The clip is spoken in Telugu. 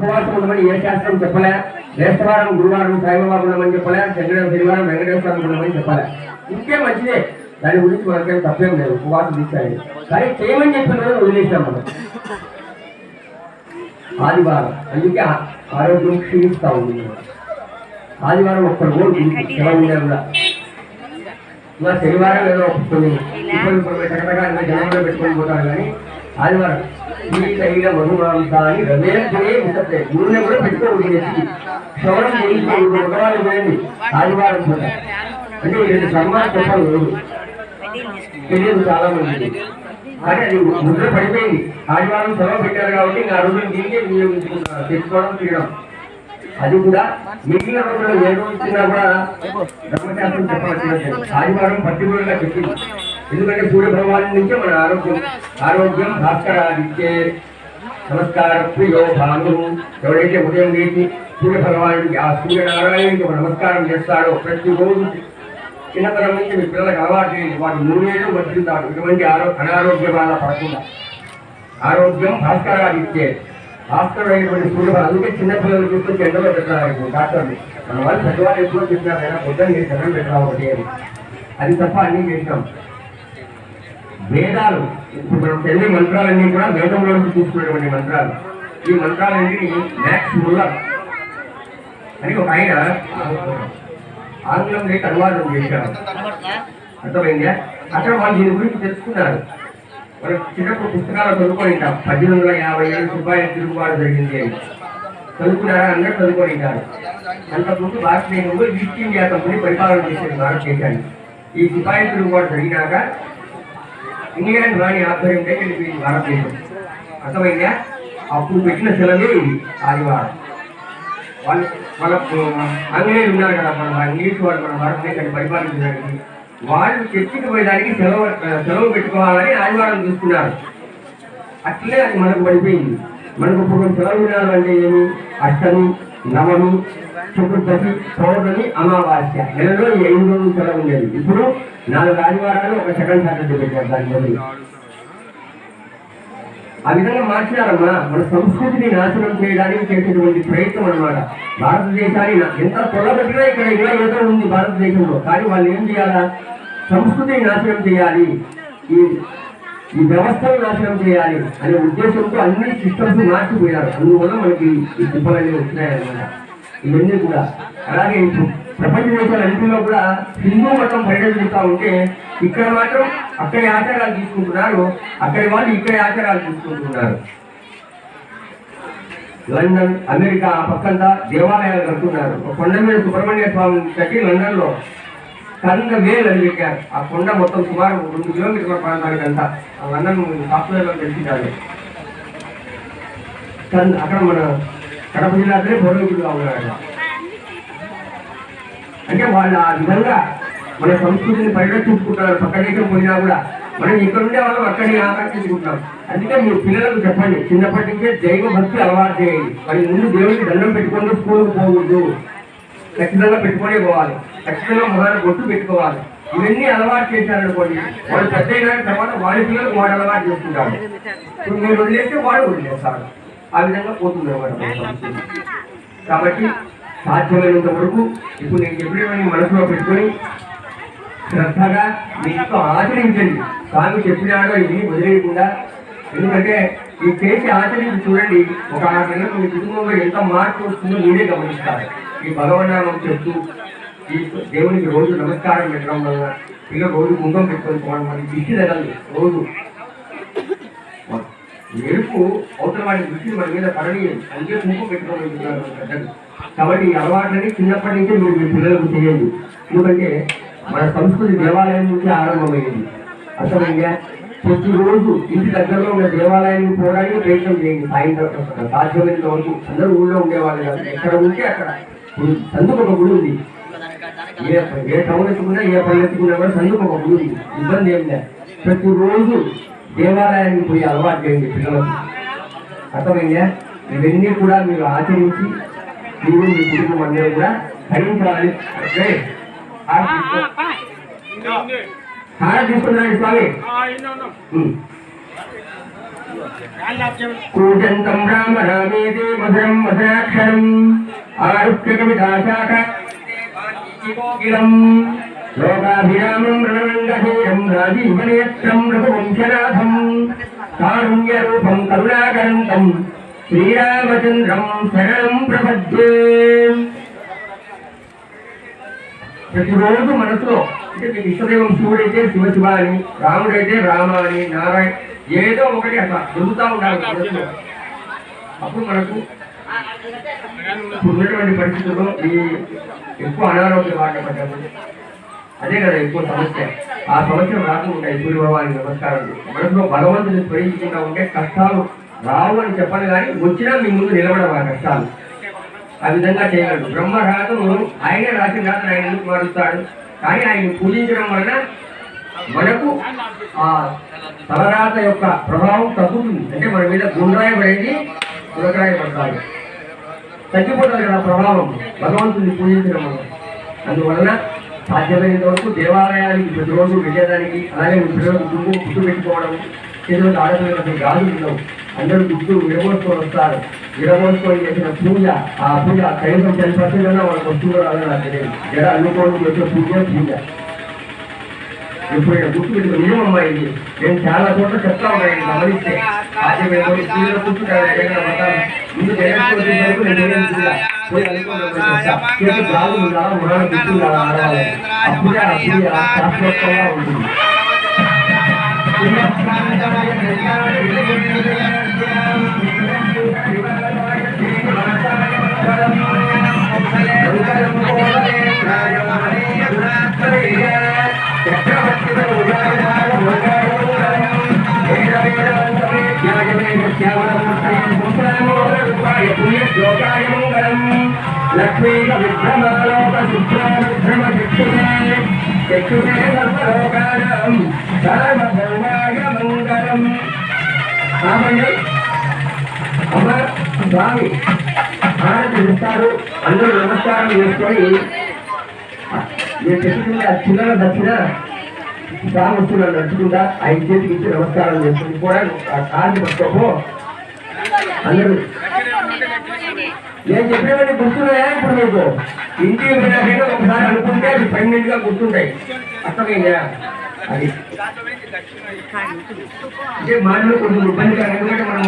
ఉపవాసం ఉండమని ఏ శాస్త్రం చెప్పలే? బేస్తవారం గురువారం సాయిబాబా ఉండమని చెప్పలే శనివారం శనివారం వెంకటేశ్వరం ఉండమని చెప్పలే. ఇంకే మంచిదే. దాని గురించి మనకేం తప్పేం లేదు. ఉపవాసం తీసుకోండి కానీ చేయమని చెప్పిన వదిలేసాం మనం. ఆదివారం. అందుకే ఆరోగ్యం క్షీణిస్తా ఉంది. ఆదివారం ఒక్క రోజు కూడా. శనివారం ఏదో కొన్ని పెట్టుకొని పోతారు కానీ ఆదివారం ఈ శైల రమేశ్వరే నూనె కూడా పెట్టుకోకూడదు ఎత్తి ఆదివారం పూట అంటే రెండు చెప్పాలి తెలియదు చాలా మంది అది ముద్ర పడిపోయింది. ఆదివారం సెలవు పెట్టారు కాబట్టి ఇంకా ఆ రోజులు దీనికే వినియోగించుకుంటున్నారు. తెచ్చుకోవడం తినడం. అది కూడా మిగిలిన రోజుల్లో ఏ రోజు ఇచ్చినా కూడా బ్రహ్మశాస్త్రం చెప్పాల్సిన ఆదివారం పర్టికులర్ చెప్పింది. ఎందుకంటే సూర్య భగవాన్ నుంచే మన ఆరోగ్యం ఆరోగ్యం భాస్కరాదిత్యే. నమస్కార ప్రియో భాను ఎవరైతే ఉదయం లేచి సూర్య భగవానుడికి ఆ సూర్యనారాయణుడికి ఒక నమస్కారం చేస్తాడో ప్రతిరోజు చిన్నతనం నుంచి మీ పిల్లలకు అలవాటు చేయండి. వాటి మూడేళ్ళు వర్తిస్తాడు ఇటువంటి ఆరో అనారోగ్య బాధ పడకుండా. ఆరోగ్యం భాస్కరాదిత్యే. భాస్కరుడైనటువంటి సూర్యుడు అందుకే చిన్నపిల్లలు పిల్లలు ఎండలో పెట్టారు డాక్టర్లు. మన వాళ్ళు పెద్దవాళ్ళు ఎప్పుడో చెప్పినారు పొద్దున్న మీరు జనం పెట్టాలి ఒకటి అది తప్ప అన్నీ చేసినాం. వేదాలు. ఇప్పుడు మనం చదివే మంత్రాలన్నీ కూడా వేదంలో నుంచి తీసుకునేటువంటి మంత్రాలు. ఈ మంత్రాలన్నీ మ్యాక్స్ ముల్లర్ అని ఒక ఆయన ఆంగ్లంలోకి అనువాదం చేశారు. అర్థమైందా? అక్కడ వాళ్ళు దీని గురించి తెలుసుకున్నారు. మనం చిన్నప్పుడు పుస్తకాలు చదువుకొని ఉంటాం పద్దెనిమిది వందల యాభై ఏడు రూపాయల తిరుగుబాటు జరిగింది అని. చదువుకున్నారా? అందరూ చదువుకొని ఉంటారు. అంతకుముందు భారతదేశంలో ఈస్ట్ ఇండియా కంపెనీ పరిపాలన చేసేది భారతదేశాన్ని. ఈ సిపాయి తిరుగుబాటు జరిగినాక ఇంగ్లాండ్ రాణి ఆధ్వర్యంలో వెళ్ళిపోయింది భారతదేశం. అర్థమైందా? అప్పుడు పెట్టిన సెలవు ఆదివారం. వాళ్ళు మన ఆంగ్లేయులు ఉన్నారు కదా మన ఇంగ్లీష్ వాళ్ళు మన భారతదేశాన్ని పరిపాలించడానికి. వాళ్ళు చర్చికి పోయేదానికి సెలవు సెలవు పెట్టుకోవాలని ఆదివారం చూస్తున్నారు. అట్లే అది మనకు పడిపోయింది. మనకు ఇప్పుడు సెలవు వినాలంటే అంటే ఏమి? అష్టమి నవమి చతుర్దశి పౌర్ణమి అమావాస్య. నెలలో ఈ ఐదు రోజులు సెలవు ఉండేది. ఇప్పుడు నాలుగు ఆదివారాలు ఒక సెకండ్ సాటర్డే పెట్టారు దాని ఆ విధంగా మార్చినారమ్మా. మన సంస్కృతిని నాశనం చేయడానికి చేసినటువంటి ప్రయత్నం అన్నమాట. భారతదేశాన్ని ఎంత పొలబెట్టినా ఇక్కడ ఇలా ఏదో ఉంది భారతదేశంలో. కానీ వాళ్ళు ఏం చేయాలా? సంస్కృతిని నాశనం చేయాలి. ఈ ఈ వ్యవస్థను నాశనం చేయాలి అనే ఉద్దేశంతో అన్ని సిస్టమ్స్ మార్చిపోయారు. అందువల్ల మనకి ఈ తిప్పలన్నీ వచ్చినాయన్నమాట ఇవన్నీ కూడా. అలాగే ఇప్పుడు ప్రపంచ దేశాలన్నింటిలో కూడా హిందూ మతం పరిరక్షిస్తూ ఉంటే ఇక్కడ మాత్రం అక్కడి ఆచారాలు తీసుకుంటున్నారు. అక్కడి వాళ్ళు ఇక్కడి ఆచారాలు తీసుకుంటున్నారు. లండన్ అమెరికా ఆ పక్కంతా దేవాలయాలు కడుతున్నారు. కొండ మీద సుబ్రహ్మణ్య స్వామి కట్టి లండన్లో. కంద మేలు అడిగారు ఆ కొండ మొత్తం సుమారు రెండు కిలోమీటర్ల ప్రాంతానికి అంతా ఆ సాఫ్ట్వేర్లో సాఫ్ట్వేర్ తెలిసిందాలి కంద అక్కడ మన కడప జిల్లాలోనే పూర్వీకులుగా ఉన్నాడు. అంటే వాళ్ళు ఆ విధంగా మన సంస్కృతిని పరిరక్షించుకుంటారు. పక్క దేశం పోయినా కూడా మనం ఇక్కడ ఉండే వాళ్ళు అక్కడిని ఆకర్షించుకుంటాం. అందుకే మీ పిల్లలకు చెప్పండి. చిన్నప్పటి నుంచే దైవ భక్తి అలవాటు చేయండి. మరి ముందు దేవుడికి దండం పెట్టుకుంటూ స్కూల్కి పోకూడదు ఖచ్చితంగా పెట్టుకొని పోవాలి. ఖచ్చితంగా మొదలు బొట్టు పెట్టుకోవాలి. ఇవన్నీ అలవాటు చేశారనుకోండి వాళ్ళు పెద్ద అయిన తర్వాత వాడి పిల్లలకు వాడు అలవాటు చేసుకుంటాడు ఇప్పుడు మీరు వదిలేస్తే వాడు వదిలేస్తాడు. ఆ విధంగా పోతుంది అనమాట కాబట్టి సాధ్యమైనంత వరకు ఇప్పుడు నేను చెప్పినవన్నీ మనసులో పెట్టుకొని శ్రద్ధగా మీతో ఆచరించండి. స్వామి చెప్పినాడో ఇది వదిలేయకుండా. ఎందుకంటే ఈ చేసి ఆచరించి చూడండి. ఒక ఆరు నెలలు మీ కుటుంబంలో ఎంత మార్పు వస్తుందో మీరే గమనిస్తారు. ఈ భగవన్నామం చెప్తూ ఈ దేవునికి రోజు నమస్కారం పెట్టడం వల్ల పిల్లలు రోజు కుంభం పెట్టుకొని పోవడం వల్ల దిష్టి తగలదు. రోజు. ఎరుపు అవతల వాడి దృష్టి మన మీద పడని అందుకే కుంకుమ పెట్టుకోగలుగుతున్నారు పెద్దలు. కాబట్టి ఈ అలవాట్లని చిన్నప్పటి నుంచే మీరు మీ పిల్లలకు చేయండి ఎందుకంటే మన సంస్కృతి దేవాలయం నుంచి ఆరంభమైంది. అర్థమైందా? ప్రతిరోజు ఇంటి దగ్గరలో ఉన్న దేవాలయానికి పోవడానికి ప్రయత్నం చేయండి. సాయంత్రం సాధ్యమైనంత వరకు అందరూ ఊళ్ళో ఉండేవాళ్ళు కాదు. ఎక్కడ ఉంటే అక్కడ. ఇప్పుడు సందుకు ఒక గుడి ఉంది. ఏ ఏ టౌన్ ఎత్తుకున్నా ఏ పల్లె ఎత్తుకున్నా కూడా సందుకు ఒక గుడి ఉంది. ఇబ్బంది ఏం లేదు. ప్రతిరోజు దేవాలయానికి పోయి అలవాటు చేయండి పిల్లలకు. అర్థమైందా? ఇవన్నీ కూడా మీరు ఆచరించి మీరు మీ కుటుంబం అందరూ కూడా ధరించాలని ఓకే? హారతి తీసుకో. హారతి తీసుకున్నాను స్వామి. కూజంతం రామ రామేదే మధురం మధురాక్షరం ఆరుహ్య కవితాశాఖ లోకాభిరామం రణరంగధీరం రాజీవనేత్రం రఘువంశనాథం కారుణ్యరూపం కరుణాకరంతం శ్రీరామచంద్రం శరణం ప్రపద్యే ప్రతిరోజు మనసులో అంటే మీకు ఇష్టదైవం శివుడైతే శివ శివ అని రాముడైతే రామ అని నారాయణ ఏదో ఒకటి అట్లా దొరుకుతా ఉండాలి అప్పుడు మనకు ఉన్నటువంటి పరిస్థితుల్లో ఈ ఎక్కువ అనారోగ్య బాట పడ్డాము అదే కదా ఎక్కువ సమస్య. ఆ సమస్య రాకుండా సూర్యభగవానికి నమస్కారం మనసులో భగవంతుని స్మరించకుండా ఉంటే కష్టాలు రావు అని చెప్పను కానీ వచ్చినా మీ ముందు నిలబడవు ఆ కష్టాలు. ఆ విధంగా చేయగలడు. బ్రహ్మరాతము ఆయన రాసిన రాత ఆయన ఎందుకు మారుస్తాడు కానీ ఆయన పూజించడం వలన మనకు ఆ తలరాత యొక్క ప్రభావం తగ్గుతుంది. అంటే మన మీద గుండ్రాయబడేది పడేది తగ్గిపోతుంది కదా ప్రభావం. భగవంతుని పూజించడం వల్ల అందువలన సాధ్యమైనంత వరకు దేవాలయానికి ప్రతిరోజు వెళ్ళేదానికి అలాగే పిల్లలకు గుడ్డు గుడ్డు పెట్టుకోవడం చేతులకు ఆడపిల్లలకు గాజులు ఉండవు. అందరూ గుడ్డు విరబోసుకొని వస్తారు. విరబోసుకొని చేసిన పూజ ఆ పూజ కనీసం టెన్ పర్సెంట్ అయినా వాళ్ళకి వస్తుందో రాదో నాకు తెలియదు. జడ అనుకోవడం చేసిన పూజ పూజ ఎప్పుడైనా గుర్తు పెట్టుకో నిజం అమ్మా ఇది నేను చాలా చోట్ల చెప్తా ఉన్నాను గమనిస్తే. సాధ్యమైనంత వరకు స్త్రీలు ఉంటుంది. శాస్త్రోక్తంగా మంగళం లక్ష్మీ విభ్రమాలోక శుభ్రమ శిక్షునే చక్షునే సర్వలోకానం సర్వభౌమాయ మంగళం కాబట్టి అమ్మ స్వామి హారతి ఇస్తారు. అందరూ నమస్కారం చేసుకొని నేను చెప్పుకుంటే ఆ చిన్న దక్షిణ స్వామి వస్తున్నాడు నడుచుకుంటా ఐదు చేతికి ఇచ్చి నమస్కారం చేసుకుని కూడా ఆ కార్డు పట్టుకోపో. అందరూ. నేను చెప్పినవన్నీ గుర్తున్నాయా ఇప్పుడు మీకు? ఇంటికి పోయినాకైనా ఒకసారి అనుకుంటే అది పన్నెండు గా గుర్తుంటాయి. అర్థమైందా? అది. అంటే మాటలు కొంచెం ఇబ్బందికరం ఎందుకంటే మనం